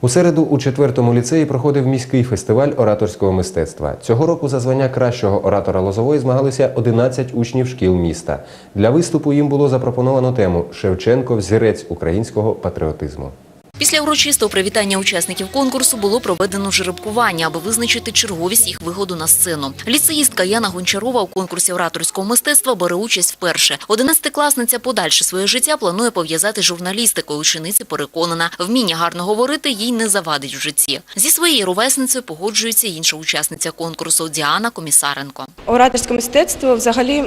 У середу у четвертому ліцеї проходив міський фестиваль ораторського мистецтва. Цього року за звання кращого оратора Лозової змагалися 11 учнів шкіл міста. Для виступу їм було запропоновано тему Шевченко взірець українського патріотизму. Після урочистого привітання учасників конкурсу було проведено жеребкування, аби визначити черговість їх виходу на сцену. Ліцеїстка Яна Гончарова у конкурсі ораторського мистецтва бере участь вперше. Одинадцятикласниця подальше своє життя планує пов'язати журналістикою. Учениця переконана, вміння гарно говорити їй не завадить в житті. Зі своєю ровесницею погоджується інша учасниця конкурсу Діана Комісаренко. Ораторське мистецтво взагалі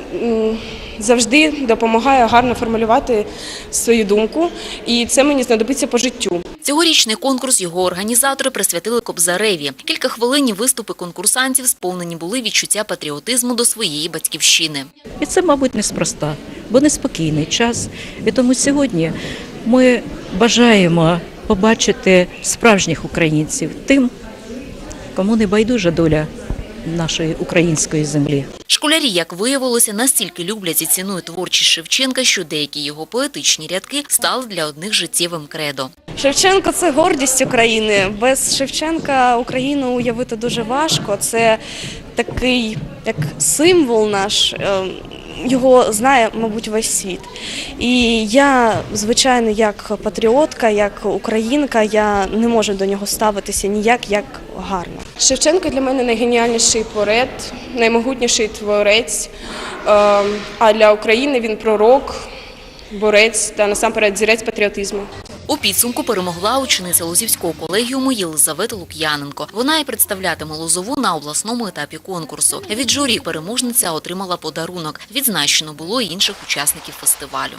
завжди допомагає гарно формулювати свою думку, і це мені знадобиться по життю. Цьогорічний конкурс його організатори присвятили Кобзареві. Кілька хвилинні виступи конкурсантів сповнені були відчуття патріотизму до своєї батьківщини. І це, мабуть, неспроста, бо неспокійний час. І тому сьогодні ми бажаємо побачити справжніх українців тим, кому не байдужа доля нашої української землі. Школярі, як виявилося, настільки люблять і цінують творчість Шевченка, що деякі його поетичні рядки стали для одних життєвим кредо. Шевченко це гордість України. Без Шевченка Україну уявити дуже важко. Це такий як символ наш. Його знає, мабуть, весь світ. І я, звичайно, як патріотка, як українка, я не можу до нього ставитися ніяк як гарно. Шевченко для мене найгеніальніший поет, наймогутніший творець. Е, А для України він пророк, борець та насамперед зірець патріотизму. У підсумку перемогла учениця Лозівського колегіуму Єлизавета Лук'яненко. Вона і представлятиме Лозову на обласному етапі конкурсу. Від журі переможниця отримала подарунок. Відзначено було й інших учасників фестивалю.